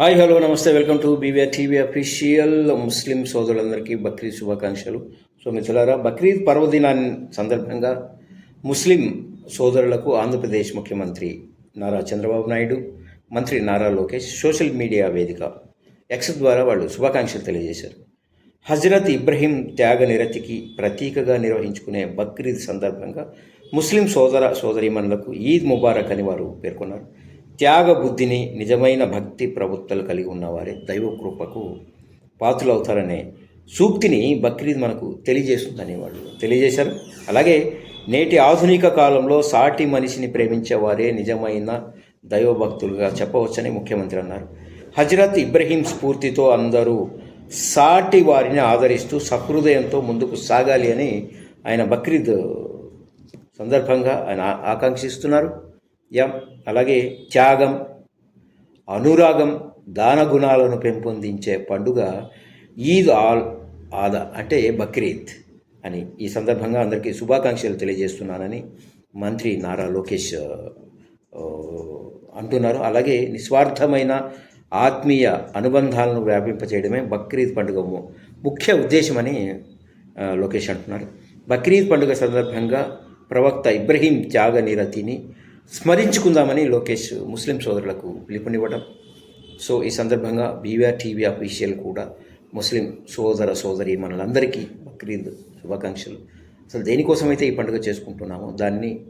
Hi hello namaste welcome to BVR TV official Muslim సోదరులందరికీ బక్రీద్ శుభాకాంక్షలు. So మిత్రులారా బక్రీద్ పర్వదినాన్ని సందర్భంగా ముస్లిం సోదరులకు ఆంధ్రప్రదేశ్ ముఖ్యమంత్రి నారా చంద్రబాబు నాయుడు మంత్రి నారా లోకేష్ సోషల్ మీడియా వేదిక ఎక్స్ ద్వారా వాళ్ళు శుభాకాంక్షలు తెలియజేశారు. హజరత్ ఇబ్రహీం త్యాగ నిరతికి ప్రతీకగా నిర్వహించుకునే బక్రీద్ సందర్భంగా ముస్లిం సోదర సోదరిమణులకు ఈద్ ముబారక్ అని వారు పేర్కొన్నారు. త్యాగ బుద్ధిని నిజమైన భక్తి ప్రవృత్తులు కలిగి ఉన్నవారే దైవ కృపకు పాత్రులవుతారనే సూక్తిని బక్రీద్ మనకు తెలియజేస్తుంది అనేవాళ్ళు తెలియజేశారు. అలాగే నేటి ఆధునిక కాలంలో సాటి మనిషిని ప్రేమించేవారే నిజమైన దైవభక్తులుగా చెప్పవచ్చని ముఖ్యమంత్రి అన్నారు. హజరత్ ఇబ్రహీం స్ఫూర్తితో అందరూ సాటి వారిని ఆదరిస్తూ సహృదయంతో ముందుకు సాగాలి అని ఆయన బక్రీద్ సందర్భంగా ఆయన ఆకాంక్షిస్తున్నారు. యం అలాగే త్యాగం అనురాగం దాన గుణాలను పెంపొందించే పండుగ ఈద్ ఆల్ ఆదా అంటే బక్రీద్ అని ఈ సందర్భంగా అందరికీ శుభాకాంక్షలు తెలియజేస్తున్నానని మంత్రి నారా లోకేష్ అంటున్నారు. అలాగే నిస్వార్థమైన ఆత్మీయ అనుబంధాలను వ్యాపింపచేయడమే బక్రీద్ పండుగ ముఖ్య ఉద్దేశమని ఆ, లోకేష్ అంటున్నారు. బక్రీద్ పండుగ సందర్భంగా ప్రవక్త ఇబ్రహీం త్యాగ నిరతిని స్మరించుకుందామని లోకేష్ ముస్లిం సోదరులకు పిలుపునివ్వడం సో ఈ సందర్భంగా బీవీఆర్ టీవీ అఫీషియల్ కూడా ముస్లిం సోదర సోదరి మనలందరికీ బక్రీద్ శుభాకాంక్షలు. అసలు దేనికోసమైతే ఈ పండుగ చేసుకుంటున్నామో దాన్ని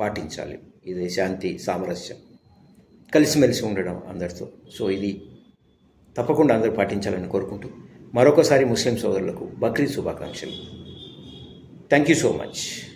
పాటించాలి. ఇది శాంతి సామరస్యం. కలిసిమెలిసి ఉండడం అందరితో. సో ఇది తప్పకుండా అందరూ పాటించాలని కోరుకుంటూ మరొకసారి ముస్లిం సోదరులకు బక్రీద్ శుభాకాంక్షలు. Thank you so much.